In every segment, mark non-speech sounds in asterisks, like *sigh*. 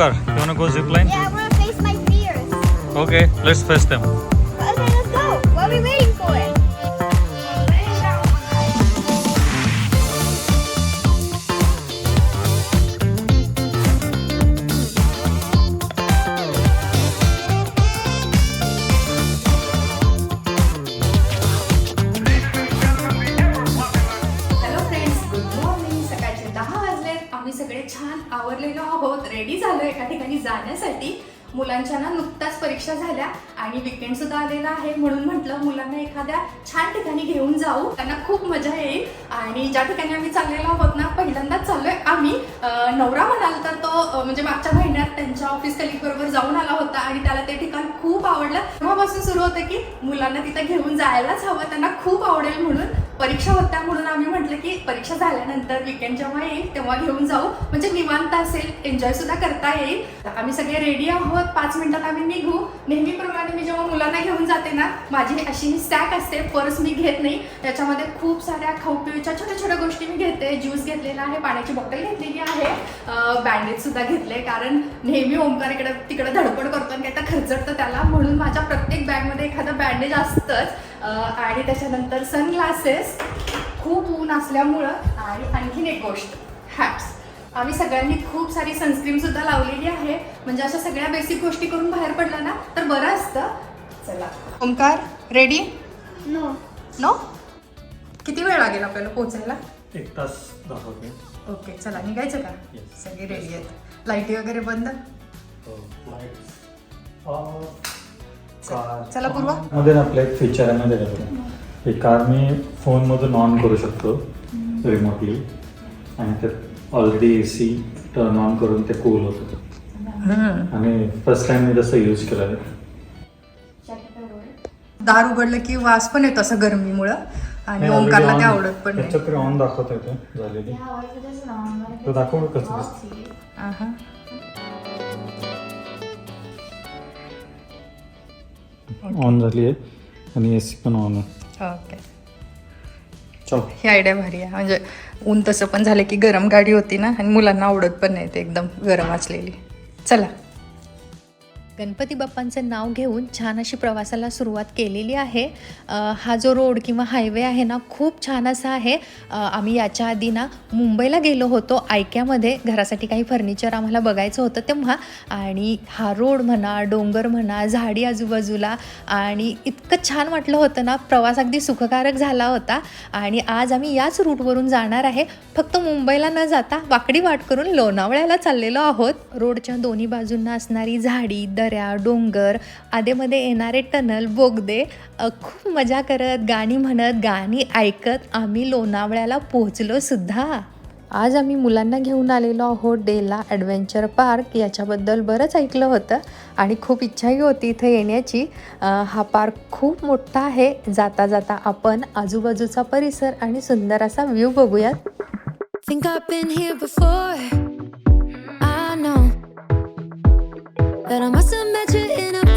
Omkar, you wanna go zip line? Yeah, I want to face my fears. Okay, let's face them. मुलांच्या ना नुकताच परीक्षा झाल्या आणि विकेंड सुद्धा आलेला आहे. म्हणून म्हटलं मुलांना एखाद्या छान ठिकाणी घेऊन जाऊ. त्यांना खूप मजा येईल. आणि ज्या ठिकाणी आम्ही चाललेलो आहोत ना पहिल्यांदाच चाललोय आम्ही. नवरा म्हणाल तर तो म्हणजे मागच्या महिन्यात त्यांच्या ऑफिस कलिक बरोबर जाऊन आला होता आणि त्याला ते ठिकाण खूप आवडलं. तेव्हापासून सुरू होतं की मुलांना तिथं घेऊन जायलाच हवं. त्यांना खूप आवडेल म्हणून परीक्षा होत्या म्हणून आम्ही म्हटलं की परीक्षा झाल्यानंतर विकेंड जेव्हा येईल तेव्हा घेऊन जाऊ. म्हणजे निवांत असेल एन्जॉय सुद्धा करता येईल. आम्ही सगळे रेडी आहोत. पाच मिनिटात आम्ही निघू. नेहमीप्रमाणे मी जेव्हा मुलांना घेऊन जाते ना माझी अशी सॅक असते. पर्स मी घेत नाही. त्याच्यामध्ये खूप साऱ्या खाऊ पिऊच्या छोट्या छोट्या गोष्टी मी घेते. ज्यूस घेतलेला आहे पाण्याची बॉटल घेतलेली आहे. बँडेज सुद्धा घेतले कारण नेहमी ओमकार इकडे तिकडे धडपड करतो आणि काही तर खर्चटतं त्याला. म्हणून माझ्या प्रत्येक बॅगमध्ये एखादं बँडेज असतंच. आणि त्याच्यानंतर सनग्लासेस खूप ऊन असल्यामुळं आणि आणखीन एक गोष्ट हॅट्स आम्ही सगळ्यांनी खूप सारी सनस्क्रीन सुद्धा लावलेली आहे. म्हणजे अशा सगळ्या बेसिक गोष्टी करून बाहेर पडला ना तर बरं असतं. चला. Omkar ready No. नो किती वेळ लागेल आपल्याला पोहोचायला एक तास ओके चला निघायचं का. सगळे रेडी आहेत. लाईटी वगैरे बंद? चला, पूर्वा. मध्ये ना आपलं एक फीचर आहे माहिती आहे का हे कार मी फोनमधून ऑन करू शकतो रिमोटली आणि ते already A C turn on करून ते कूल होतं. आणि फर्स्ट टाइम मी तसं यूज केलं दार उघडलं की वास पण येतो असं गरमीमुळं. आणि ओमकारला ते आवडत पण त्याच्यात ऑन दाखवत येतो झालेली. तो दाखव कसं? ऑन झाली आहे. आणि ए सी पण ऑन आहे. ओके चल. ही आयडिया भारी आहे. म्हणजे ऊन तसं पण झालं की गरम गाडी होती ना आणि मुलांना आवडत पण नाही ते एकदम गरम असलेली. चला. गणपती बाप्पांचं नाव घेऊन छान अशी प्रवासाला सुरुवात केलेली आहे. हा जो रोड किंवा हायवे आहे ना खूप छान असा आहे. आम्ही याच्या आधी ना मुंबईला गेलो होतो आयक्यामध्ये. घरासाठी काही फर्निचर आम्हाला बघायचं होतं तेव्हा. आणि हा रोड म्हणा डोंगर म्हणा झाडी आजूबाजूला. आणि इतकं छान वाटलं होतं ना प्रवास अगदी सुखकारक झाला होता. आणि आज आम्ही याच रूटवरून जाणार आहे. फक्त मुंबईला न जाता वाकडी वाट करून लोणावळ्याला चाललेलो आहोत. रोडच्या दोन्ही बाजूंना असणारी झाडी दऱ्या डोंगर आधेमध्ये येणारे टनल बोगदे खूप मजा करत गाणी म्हणत गाणी ऐकत आम्ही लोणावळ्याला पोहोचलो सुद्धा. आज आम्ही मुलांना घेऊन आलेलो आहोत डेला ॲडव्हेंचर पार्क. याच्याबद्दल बरंच ऐकलं होतं आणि खूप इच्छाही होती इथे येण्याची. हा पार्क खूप मोठा आहे. जाता जाता आपण आजूबाजूचा परिसर आणि सुंदर असा व्ह्यू बघूयात. That I must have met you in a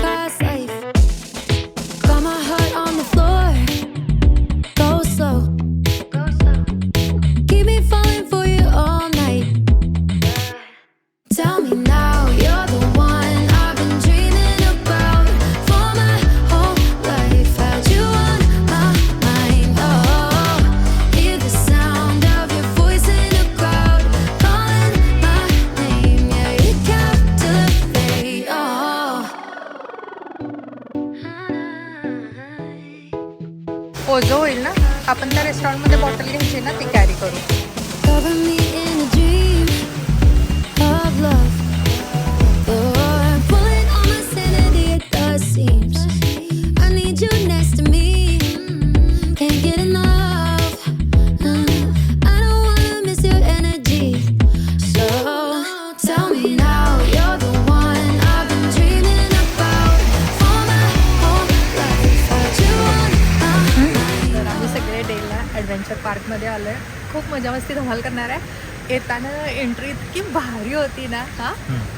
सगळे डेला ॲडव्हेंचर पार्कमध्ये आलो आहे. खूप मजा मस्ती धमाल करणार आहे. येताना एंट्री इतकी भारी होती ना हा?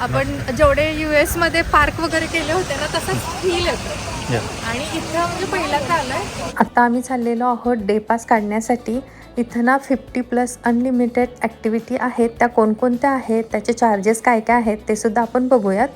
आपण जेवढे यू मध्ये पार्क वगैरे केले होते ना तसंच फील येतो. आणि इथं म्हणजे पहिल्यांदा आलोय? आता आम्ही चाललेलो आहोत डे पास काढण्यासाठी. इथं ना फिफ्टी प्लस अनलिमिटेड ॲक्टिव्हिटी आहेत. त्या कोणकोणत्या आहेत? त्याचे चार्जेस काय काय आहेत? ते सुद्धा आपण बघूयात.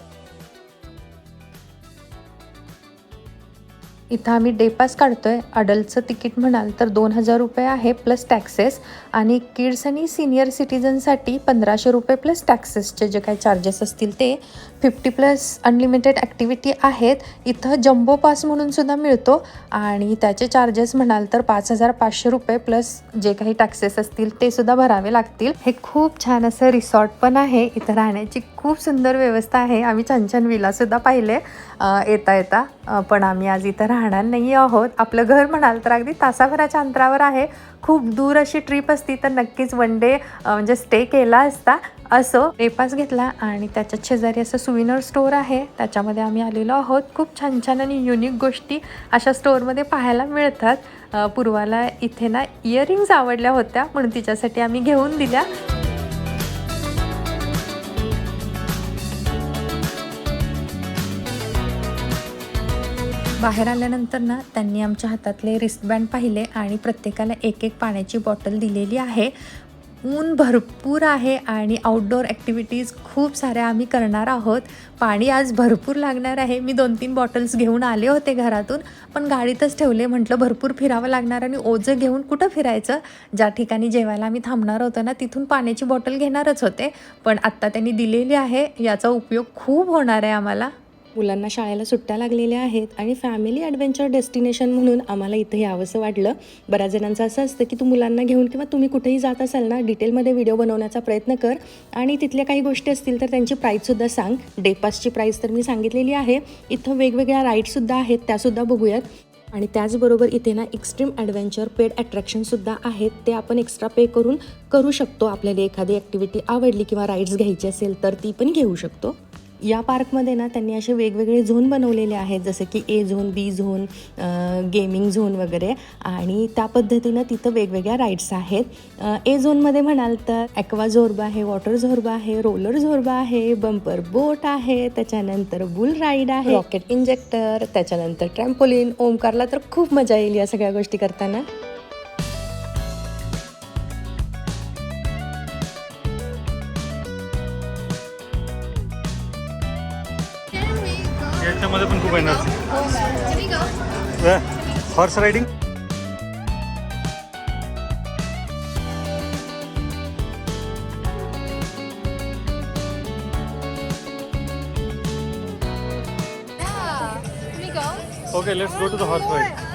इथं आम्ही डे पास काढतोय. अडल्टचं तिकीट म्हणाल तर दोन हजार रुपये आहे प्लस टॅक्सेस आणि किड्स आणि सिनियर सिटीजनसाठी पंधराशे रुपये प्लस टॅक्सेसचे जे काही चार्जेस असतील ते फिफ्टी प्लस अनलिमिटेड ॲक्टिव्हिटी आहेत. इथं जम्बो पास म्हणून सुद्धा मिळतो. आणि त्याचे चार्जेस म्हणाल तर पाच हजार पाचशे रुपये प्लस जे काही टॅक्सेस असतील ते सुद्धा भरावे लागतील. हे खूप छान असं रिसॉर्ट पण आहे. इथं राहण्याची खूप सुंदर व्यवस्था आहे. आम्ही छान छान विलासुद्धा पाहिले येता येता. पण आम्ही आज इथं राहणार नाही आहोत. आपलं घर म्हणाल तर अगदी तासाभराच्या अंतरावर आहे. खूप दूर अशी ट्रिप असती तर नक्कीच वन डे म्हणजे स्टे केला असता. असं रेपास घेतला आणि त्याच्या शेजारी असं सुविनर स्टोअर आहे. त्याच्यामध्ये आम्ही आलेलो आहोत. खूप छान छान आणि युनिक गोष्टी अशा स्टोअरमध्ये पाहायला मिळतात. पूर्वाला इथे ना इयरिंग्ज आवडल्या होत्या म्हणून तिच्यासाठी आम्ही घेऊन दिल्या. बाहेर आल्यानंतर ना त्यांनी आमच्या हातातले रिस्टबँड पाहिले आणि प्रत्येकाला एक एक पाण्याची बॉटल दिलेली आहे. ऊन भरपूर आहे आणि आउटडोअर ॲक्टिव्हिटीज खूप साऱ्या आम्ही करणार आहोत. पाणी आज भरपूर लागणार आहे. मी दोन तीन बॉटल्स घेऊन आले होते घरातून पण गाडीतच ठेवले. म्हटलं भरपूर फिरावं लागणार आणि ओझं घेऊन कुठं फिरायचं? ज्या ठिकाणी जेवायला आम्ही थांबणार होतो ना तिथून पाण्याची बॉटल घेणारच होते. पण आत्ता त्यांनी दिलेली आहे. याचा उपयोग खूप होणार आहे आम्हाला. मुलांना शाळेला सुट्ट्या लागलेल्या आहेत आणि फॅमिली ॲडव्हेंचर डेस्टिनेशन म्हणून आम्हाला इथं यावंसं वाटलं. बऱ्याच जणांचं असं असतं की तू मुलांना घेऊन किंवा तुम्ही कुठेही जात असाल ना डिटेलमध्ये व्हिडिओ बनवण्याचा प्रयत्न कर. आणि तिथल्या काही गोष्टी असतील तर त्यांची प्राईजसुद्धा सांग. डे पासची प्राईस तर मी सांगितलेली आहे. इथं वेगवेगळ्या राईड्ससुद्धा आहेत त्यासुद्धा बघूयात. आणि त्याचबरोबर इथे ना एक्स्ट्रीम ॲडव्हेंचर पेड अट्रॅक्शनसुद्धा आहेत. ते आपण एक्स्ट्रा पे करून करू शकतो. आपल्याला एखादी ॲक्टिव्हिटी आवडली किंवा राईड्स घ्यायची असेल तर ती पण घेऊ शकतो. या पार्कमध्ये ना त्यांनी असे वेगवेगळे झोन बनवलेले आहेत जसं की A zone B zone gaming zone वगैरे. आणि त्या पद्धतीनं तिथं वेगवेगळ्या राईड्स आहेत. ए झोनमध्ये म्हणाल तर ॲक्वा झोरबा आहे वॉटर झोरबा आहे रोलर झोरबा आहे बंपर बोट आहे त्याच्यानंतर बुल राईड आहे. रॉकेट इंजेक्टर त्याच्यानंतर ट्रॅम्पोलिन ओमकारला तर खूप मजा येईल या सगळ्या गोष्टी करताना. horse riding? Yeah. Can we go? Okay, let's go to the horse ride.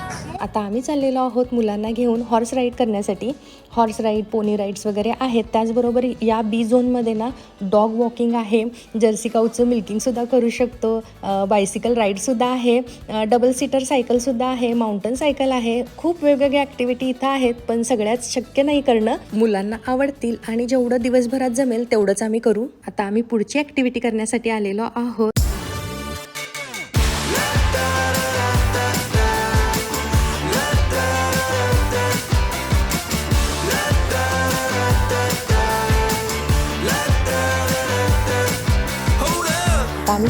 आता आम्ही चाललेलो आहोत मुलांना घेऊन हॉर्स राईड करण्यासाठी. हॉर्स राईड पोनी राईड्स वगैरे आहेत. त्याचबरोबर या बी झोनमध्ये ना डॉग वॉकिंग आहे. जर्सी काऊचं मिल्किंगसुद्धा करू शकतो. बायसिकल राईडसुद्धा आहे. डबल सीटर सायकलसुद्धा आहे. माउंटन सायकल आहे. खूप वेगवेगळ्या ॲक्टिव्हिटी इथं आहेत पण सगळ्याच शक्य नाही करणं. मुलांना आवडतील आणि जेवढं दिवसभरात जमेल तेवढंच आम्ही करू. आता आम्ही पुढची ॲक्टिव्हिटी करण्यासाठी आलेलो आहोत.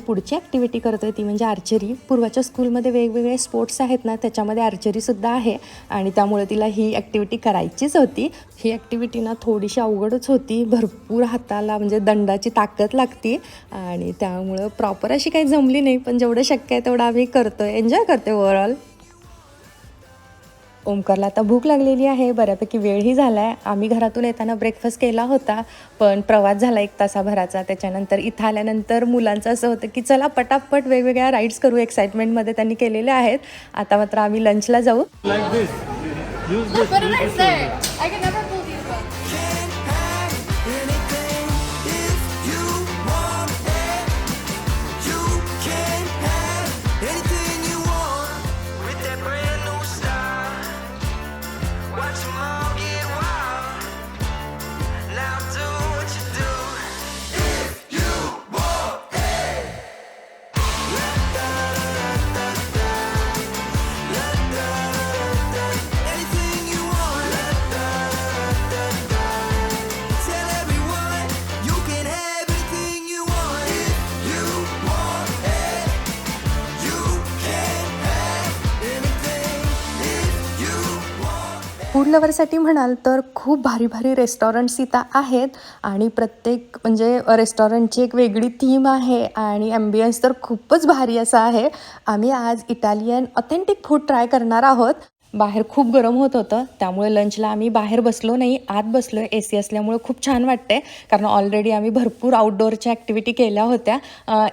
पुढची ॲक्टिव्हिटी करतोय ती म्हणजे आर्चरी पूर्वाच्या स्कूलमध्ये वेगवेगळे स्पोर्ट्स आहेत ना त्याच्यामध्ये आर्चरीसुद्धा आहे. आणि त्यामुळे तिला ही ॲक्टिव्हिटी करायचीच होती. ही ॲक्टिव्हिटी ना थोडीशी अवघडच होती. भरपूर हाताला म्हणजे दंडाची ताकद लागती. आणि त्यामुळं प्रॉपर अशी काही जमली नाही. पण जेवढं शक्य आहे तेवढं आम्ही करतोय. एन्जॉय करतोय ओवरऑल ओमकारला आता भूक लागलेली आहे बऱ्यापैकी वेळही झाला आहे आम्ही घरातून येताना ब्रेकफास्ट केला होता पण प्रवास झाला एक तासाभराचा. त्याच्यानंतर इथं आल्यानंतर मुलांचं असं होतं की चला पटापट वेगवेगळ्या राईड्स करू एक्साइटमेंटमध्ये त्यांनी केलेल्या आहेत. आता मात्र आम्ही लंचला जाऊ. फूड लवरसाठी म्हणाल तर खूप भारी भारी रेस्टॉरंट्स इथं आहेत आणि प्रत्येक म्हणजे रेस्टॉरंटची एक वेगळी थीम आहे आणि ॲम्बियन्स तर खूपच भारी असा आहे. आम्ही आज इटालियन ऑथेंटिक फूड ट्राय करणार आहोत. बाहेर खूप गरम होत होतं. त्यामुळे लंचला आम्ही बाहेर बसलो नाही आत बसलो. ए सी असल्यामुळे खूप छान वाटते कारण ऑलरेडी आम्ही भरपूर आउटडोअरच्या ॲक्टिव्हिटी केल्या होत्या.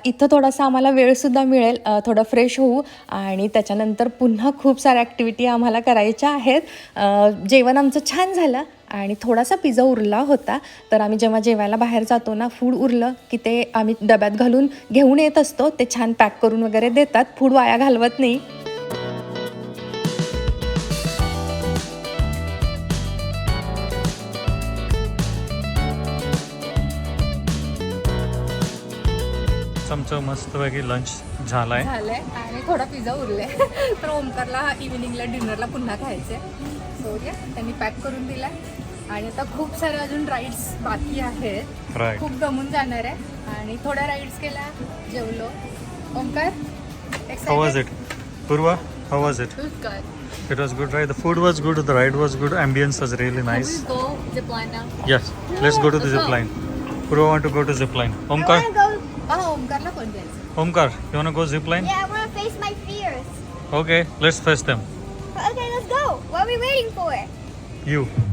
इथं थोडासा आम्हाला वेळसुद्धा मिळेल. थोडं फ्रेश होऊ. आणि त्याच्यानंतर पुन्हा खूप साऱ्या ॲक्टिव्हिटी आम्हाला करायच्या आहेत. जेवण आमचं छान झालं. आणि थोडासा पिझ्झा उरला होता. तर आम्ही जेव्हा जेवायला बाहेर जातो ना फूड उरलं की ते आम्ही डब्यात घालून घेऊन येत असतो. ते छान पॅक करून वगैरे देतात. फूड वाया घालवत नाही. आमचं मस्तपैकी लंच झालाय झालंय आणि थोडा पिझ्झा उरलाय तर ओमकारला इव्हिनिंगला डिनरला पुन्हा खायचंय सो या त्यांनी पॅक करून दिलाय आणि आता खूप सारे अजून राईड्स बाकी आहेत Right. खूप दमून जाणार आहे आणि थोड्या राईड्स केल्या जेवलो Omkar How was it? Purva, how was it? It was good, right? The food was good, the ride was good, ambience was really nice. Yes, let's go to the zip line. Purva want to go to zip line. Omkar, wanna go. हा ओमकारला पण जायचं Omkar, you wanna go zip line? Yeah, I wanna face my fears. Okay, let's face them. Okay, let's go. What are we waiting for? You.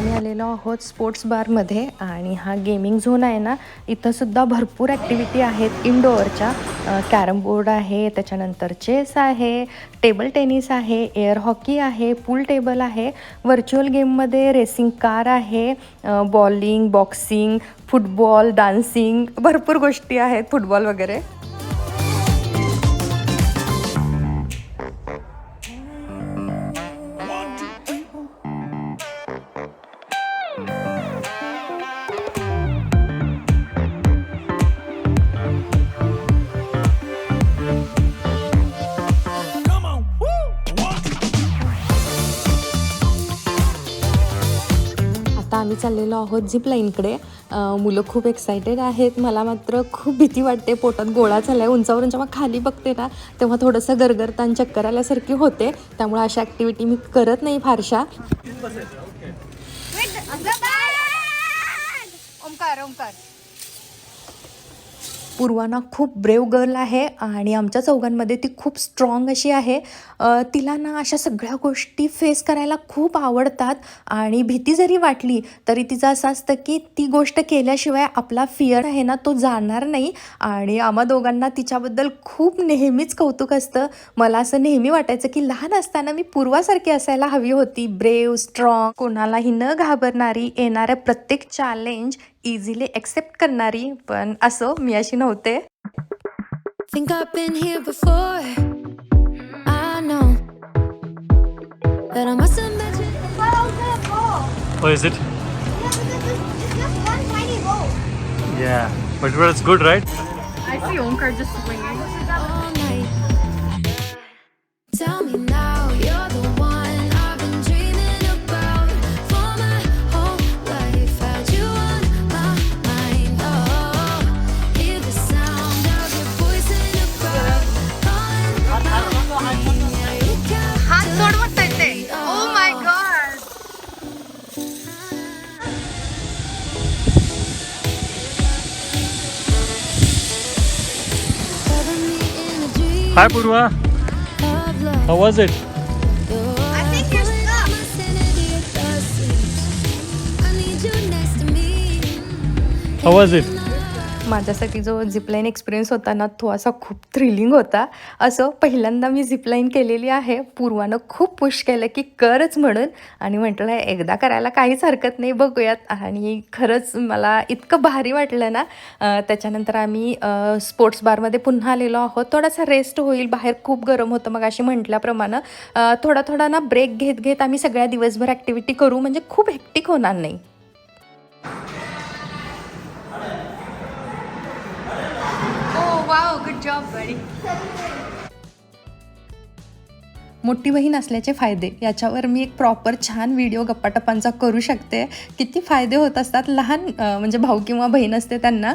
आम्ही आलेलो आहोत sports बारमध्ये आणि हा gaming zone आहे ना इथंसुद्धा भरपूर ॲक्टिव्हिटी आहेत. इनडोअरच्या कॅरम बोर्ड आहे त्याच्यानंतर चेस आहे टेबल टेनिस आहे एअर हॉकी आहे पूल टेबल आहे. व्हर्च्युअल गेममध्ये रेसिंग कार आहे बॉलिंग बॉक्सिंग फुटबॉल डान्सिंग भरपूर गोष्टी आहेत फुटबॉल वगैरे. आम्ही चाललेलो आहोत झिपलाईनकडे मुलं खूप एक्सायटेड आहेत. मला मात्र खूप भीती वाटते. पोटात गोळा झाला आहे उंचावरून जेव्हा खाली बघते ना तेव्हा थोडंसं गरगरतान चक्कर आल्यासारखी होते. त्यामुळे अशा ॲक्टिव्हिटी मी करत नाही फारशा. ओमकार ओमकार पूर्वाना खूप ब्रेव गर्ल आहे आणि आमच्या चौघांमध्ये ती खूप स्ट्रॉंग अशी आहे. तिला ना अशा सगळ्या गोष्टी फेस करायला खूप आवडतात आणि भीती जरी वाटली तरी तिचं असं असतं की ती गोष्ट केल्याशिवाय आपला फिअर आहे ना तो जाणार नाही आणि आम्हा दोघांना तिच्याबद्दल खूप नेहमीच कौतुक असतं. मला असं नेहमी वाटायचं की लहान असताना मी पूर्वासारखी असायला हवी होती. ब्रेव स्ट्रॉंग कोणालाही न घाबरणारी येणाऱ्या प्रत्येक चॅलेंज इझिली एक्सेप्ट करणारी पण असो मी अशी नव्हते Think I've been here before. I know that I must have met you. Follow the ball. Oh, is it? Yeah, but this is it's just one tiny ball. Yeah. But it was good, right? I see Omkar just swinging. Hi, Purva. How was it? I think you're stuck. I need you next to me. How was it? माझ्यासाठी जो zipline experience होता ना तो असा खूप thrilling होता. असं पहिल्यांदा मी झिपलाईन केलेली आहे. पूर्वानं खूप पुश केलं की करच म्हणून. आणि म्हटलं एकदा करायला काहीच हरकत नाही बघूयात. आणि खरंच मला इतकं भारी वाटलं ना. त्याच्यानंतर आम्ही स्पोर्ट्स बारमध्ये पुन्हा आलेलो आहोत. थोडासा रेस्ट होईल. बाहेर खूप गरम होतं मग अशी म्हटल्याप्रमाणे थोडा थोडा ना ब्रेक घेत घेत आम्ही सगळ्या दिवसभर ॲक्टिव्हिटी करू. म्हणजे खूप हेक्टिक होणार नाही. मोठी बहीण असल्याचे फायदे. याच्यावर मी एक प्रॉपर छान व्हिडिओ गप्पाटप्पांचा करू शकते. किती फायदे होत असतात लहान म्हणजे भाऊ किंवा बहीण असते त्यांना.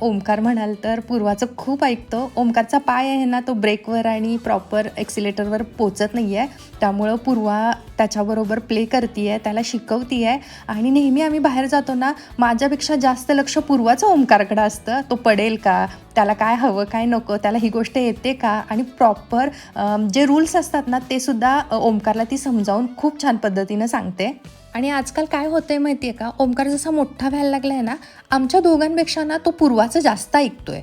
ओमकार म्हणाल तर पूर्वाचं खूप ऐकतो. ओमकारचा पाय आहे ना तो ब्रेकवर आणि प्रॉपर एक्सिलेटरवर पोचत नाही आहे त्यामुळं पूर्वा त्याच्याबरोबर प्ले करते आहे त्याला शिकवती आहे आणि नेहमी आम्ही बाहेर जातो ना माझ्यापेक्षा जास्त लक्ष पूर्वाचं ओमकारकडं असतं. तो पडेल का? त्याला काय हवं काय नको त्याला ही गोष्ट येते का? आणि प्रॉपर जे रूल्स असतात ना ते सुद्धा ओमकारला ती समजावून खूप छान पद्धतीनं सांगते. आणि आजकाल काय होतंय माहिती आहे का? ओमकार जसा मोठा व्हायला लागला आहे ना आमच्या दोघांपेक्षा ना तो पूर्वाचं जास्त ऐकतोय.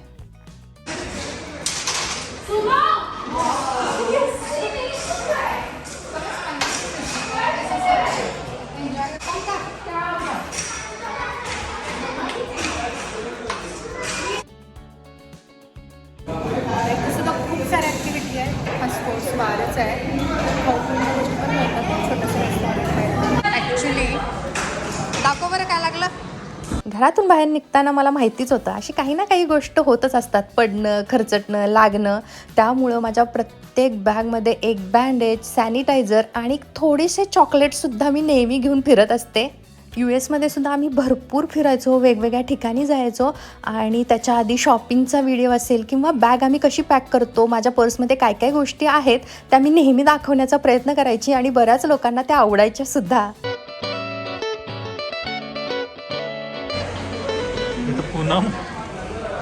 दरम्यान निघताना मला माहितीच होतं. अशी काही ना काही गोष्ट होतच असतात. पडणं खरचटणं लागणं. त्यामुळं माझ्या प्रत्येक बॅगमध्ये एक बँडेज सॅनिटायझर आणि थोडेसे चॉकलेटसुद्धा मी नेहमी घेऊन फिरत असते. यू एसमध्ये सुद्धा आम्ही भरपूर फिरायचो वेगवेगळ्या ठिकाणी जायचो. आणि त्याच्या आधी शॉपिंगचा व्हिडिओ असेल किंवा बॅग आम्ही कशी पॅक करतो माझ्या पर्समध्ये काय काय गोष्टी आहेत त्या मी नेहमी दाखवण्याचा प्रयत्न करायची आणि बऱ्याच लोकांना त्या आवडायच्या सुद्धा. पूनम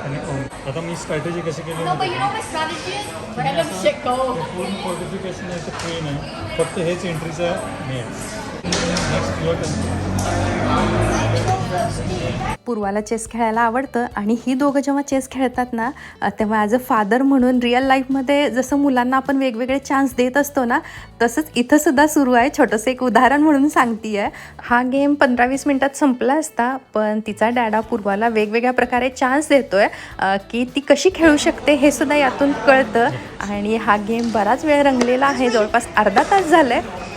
आणि ओम. आता मी स्ट्रॅटेजी कशी केली पूर्ण फोर्टिफिकेशन आहे ते फ्री नाही. फक्त हेच एंट्रीचं हे आहे. नेक्स्ट युअर पूर्वाला चेस खेळायला आवडतं आणि ही दोघं जेव्हा चेस खेळतात ना तेव्हा ॲज अ फादर म्हणून रिअल लाईफमध्ये जसं मुलांना आपण वेगवेगळे चान्स देत असतो ना तसंच इथंसुद्धा सुरू आहे. छोटंसं एक उदाहरण म्हणून सांगते आहे हा गेम पंधरा वीस मिनटात संपला असता पण तिचा डॅडा पूर्वाला वेगवेगळ्या प्रकारे चान्स देतो आहे की ती कशी खेळू शकते हे सुद्धा यातून कळतं. आणि हा गेम बराच वेळ रंगलेला आहे. जवळपास अर्धा तास झाला आहे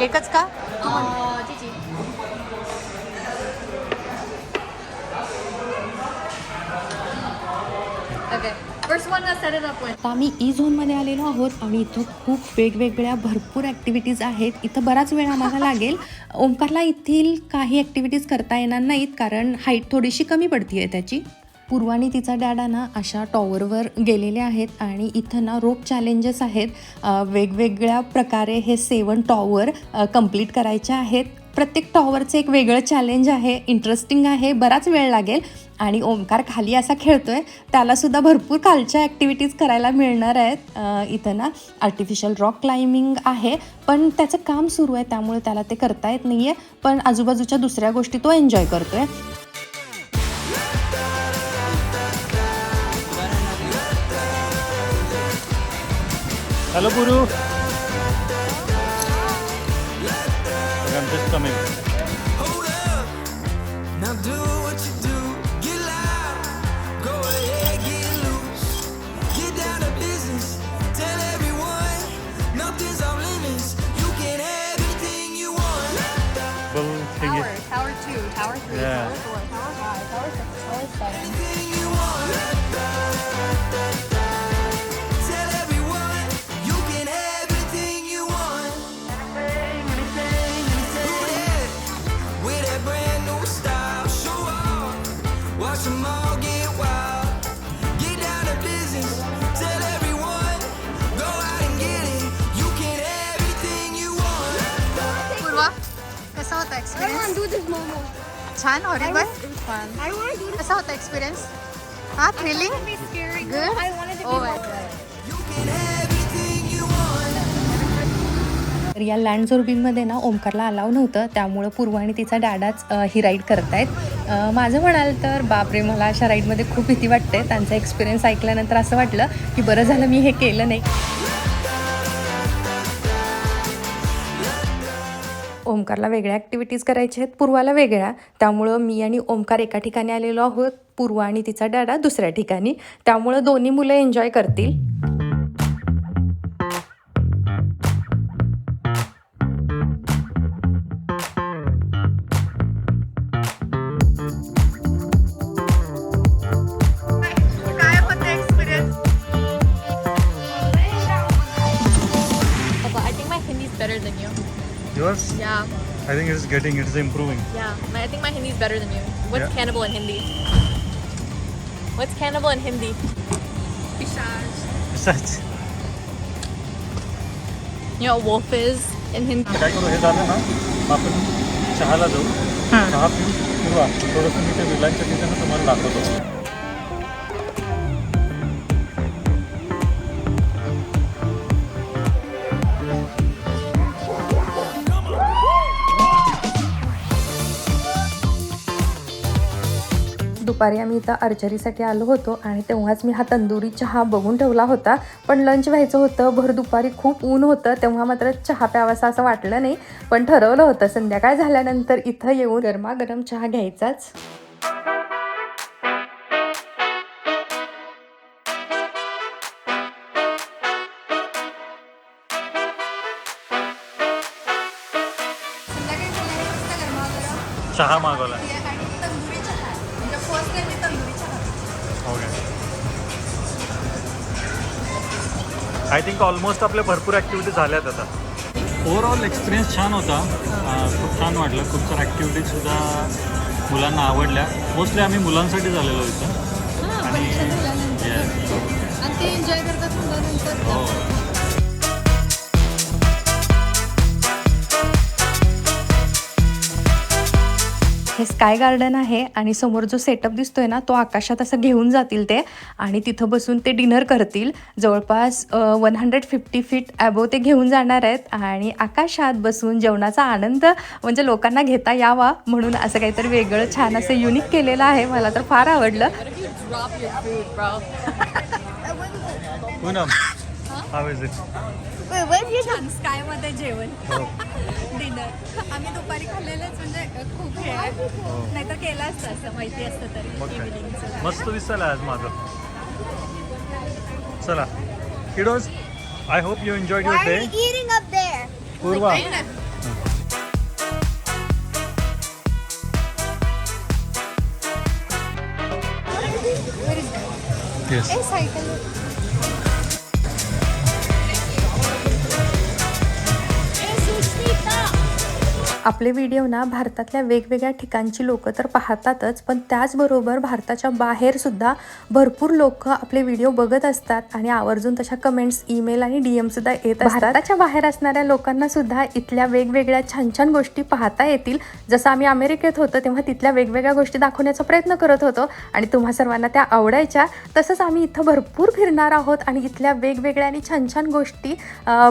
एकच का? आम्ही ई झोनमध्ये आलेलो आहोत आणि इथं खूप वेगवेगळ्या भरपूर ॲक्टिव्हिटीज आहेत. इथं बराच वेळ आम्हाला *laughs* लागेल. ओंकारला येथील काही ॲक्टिव्हिटीज करता येणार नाहीत कारण हाईट थोडीशी कमी पडती आहे त्याची. पूर्वानी तिचा डॅडा ना अशा टॉवरवर गेलेले आहेत आणि इथं ना रोप चॅलेंजेस आहेत. वेगवेगळ्या प्रकारे हे सेवन टॉवर कंप्लीट करायचे आहेत. प्रत्येक टॉवरचं एक वेगळं चॅलेंज आहे इंटरेस्टिंग आहे बराच वेळ लागेल. आणि ओंकार खाली असा खेळतो आहे त्यालासुद्धा भरपूर खालच्या ॲक्टिव्हिटीज करायला मिळणार आहेत. इथं ना आर्टिफिशियल रॉक क्लाइम्बिंग आहे पण त्याचं काम सुरू आहे त्यामुळे त्याला ते करता येत नाही आहे पण आजूबाजूच्या दुसऱ्या गोष्टी तो एन्जॉय करतो आहे Hello, Guru. I'm just coming. छान horrible I want to do this. कसा होता एक्सपिरियन्स हा थ्रिलिंग want. तर या लँड झोर्बिनमध्ये ना ओमकारला अलाव नव्हतं त्यामुळं पूर्व आणि तिचा डॅडाच ही राईड करतायत. अ, माझं म्हणाल तर बापरे मला अशा राईडमध्ये खूप भीती वाटते. त्यांचा एक्सपिरियन्स ऐकल्यानंतर असं वाटलं की बरं झालं मी हे केलं नाही. ओमकारला वेगळ्या ॲक्टिव्हिटीज करायच्या आहेत. पूर्वाला वेगळ्या त्यामुळं मी आणि ओमकार एका ठिकाणी आलेलो आहोत. पूर्व आणि तिचा डॅडा दुसऱ्या ठिकाणी. त्यामुळं दोन्ही मुलं एन्जॉय करतील. getting, it's improving. yeah. My, I think my Hindi is better than you. What's Yeah. cannibal in Hindi? What's cannibal in Hindi? Such. You know what wolf is in Hindi? काय करू हे झालं ना मग आपण चहाला जाऊ चहा पिऊ किंवा थोडंसं मी ते विलांच्या तिथे ना तुम्हाला दाखवतो दुपारी आम्ही इथं आर्चरीसाठी आलो होतो आणि तेव्हाच मी हा तंदुरी चहा बघून ठेवला होता. पण लंच व्हायचं होतं भर दुपारी खूप ऊन होतं तेव्हा मात्र चहा प्यावासा असं वाटलं नाही. पण ठरवलं होतं संध्याकाळ झाल्यानंतर इथं येऊन गरमागरम चहा घ्यायचाच. चहा मागवला. आय थिंक ऑलमोस्ट आपल्या भरपूर ॲक्टिव्हिटी झाल्यात आता. ओव्हरऑल एक्सपिरियन्स छान होता. खूप छान वाटलं. खूप साऱ्या ॲक्टिव्हिटीजसुद्धा मुलांना आवडल्या. मोस्टली आम्ही मुलांसाठी झालेलो इथं. आणि ते एन्जॉय करतात हो. हे स्काय गार्डन आहे आणि समोर जो सेटअप दिसतोय ना तो आकाशात असं घेऊन जातील ते आणि तिथं बसून ते डिनर करतील. जवळपास one hundred fifty feet above ते घेऊन जाणार आहेत आणि आकाशात बसून जेवणाचा आनंद म्हणजे लोकांना घेता यावा म्हणून असं काहीतरी वेगळं छान असं युनिक केलेलं आहे. मला तर फार आवडलं. छान. स्कायमध्ये जेवण. हो. डिनर आम्ही दुपारी खाल्लेलंच म्हणजे खूप हे आहे. नाहीतर केलं असतं असं माहिती असतं तरी. मग काय? इव्हिनिंगचं मस्त दिसायला आज माझं. चला. Kiddos I hope you enjoy your are day you eating up there? पूर्वा. येस आपले व्हिडिओ ना भारतातल्या वेगवेगळ्या ठिकाणची लोक तर पाहतातच पण त्याचबरोबर भारताच्या बाहेर सुद्धा भरपूर लोक आपले व्हिडिओ बघत असतात आणि आवर्जून तशा कमेंट्स ईमेल आणि डी सुद्धा येत असतात. भारताच्या बाहेर असणाऱ्या लोकांना सुद्धा इथल्या वेगवेगळ्या छान छान गोष्टी पाहता येतील. जसं आम्ही अमेरिकेत होतो तेव्हा तिथल्या वेगवेगळ्या गोष्टी दाखवण्याचा प्रयत्न करत होतो आणि तुम्हा सर्वांना त्या आवडायच्या. तसंच आम्ही इथं भरपूर फिरणार आहोत आणि इथल्या वेगवेगळ्या आणि छान छान गोष्टी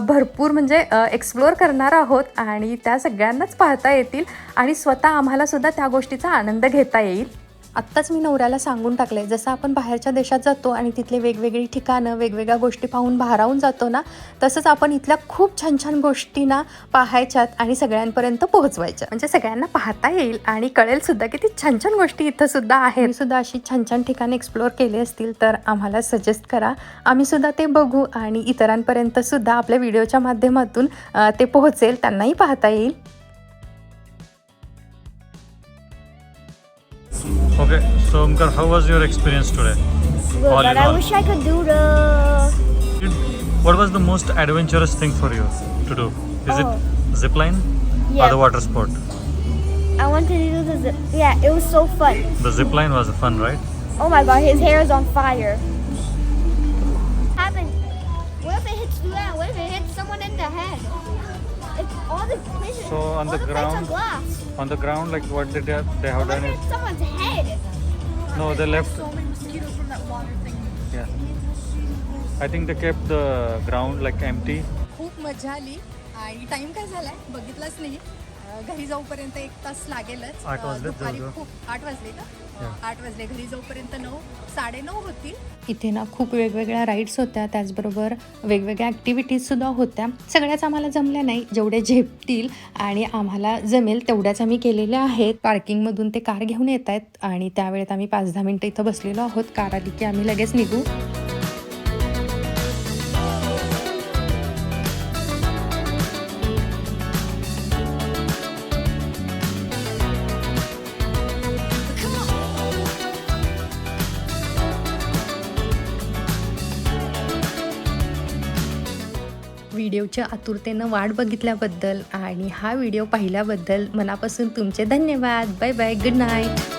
भरपूर म्हणजे एक्सप्लोअर करणार आहोत आणि त्या सगळ्यांनाच पाहता येतील आणि स्वतः आम्हाला सुद्धा त्या गोष्टीचा आनंद घेता येईल. आत्ताच मी नवऱ्याला सांगून टाकले जसं आपण बाहेरच्या देशात जातो आणि तिथले वेगवेगळी ठिकाणं वेगवेगळ्या गोष्टी पाहून भारावून जातो ना तसंच आपण इथल्या खूप छान छान गोष्टी ना पाहायच्यात आणि सगळ्यांपर्यंत पोहोचवायच्या म्हणजे सगळ्यांना पाहता येईल आणि कळेल सुद्धा की ती छान छान गोष्टी इथं सुद्धा आहेत. सुद्धा अशी छान छान ठिकाणी एक्सप्लोअर केले असतील तर आम्हाला सजेस्ट करा. आम्ही सुद्धा ते बघू आणि इतरांपर्यंत सुद्धा आपल्या व्हिडिओच्या माध्यमातून ते पोहोचेल त्यांनाही पाहता येईल. Okay, so Omkar, how was your experience today? Good, All but I all. wish I could do the. What was the most adventurous thing for you to do? Is Oh. it zip line or the water sport? I wanted to do the. Zip. Yeah, it was so fun. The zip line was fun, right? Oh my god, his hair is on fire. Happen. What if it hits? What if it hits someone in the head? It's all the places. So on all the the plates ground- are glass. On the ground, like what they did, they have What done is someone's head? no, they left. so many mosquitoes from that water thing Yeah, I think they kept the ground like empty. खूप मजा आली आणि time काय झालाय बघितलाच नाही घरी जाऊपर्यंत एक तास लागेलच आठ जवळजवळ. खूप आठ वाजले का. आठ वाजले घरी जाऊपर्यंत नऊ साडेनऊ होतील. इथे ना खूप वेगवेगळ्या राईड्स होत्या त्याचबरोबर वेगवेगळ्या ॲक्टिव्हिटीजसुद्धा होत्या. सगळ्याच आम्हाला जमल्या नाही जेवढे झेपतील आणि आम्हाला जमेल तेवढ्याच आम्ही केलेल्या आहेत. पार्किंगमधून ते कार घेऊन येत आहेत आणि त्यावेळेत आम्ही पाच दहा मिनटं इथं बसलेलो आहोत. कार आली की आम्ही लगेच निघू. व्हिडिओच्या आतुरतेनं वाट बघितल्याबद्दल आणि हा व्हिडिओ पाहिल्याबद्दल मनापासून तुमचे धन्यवाद. Bye bye. Good night.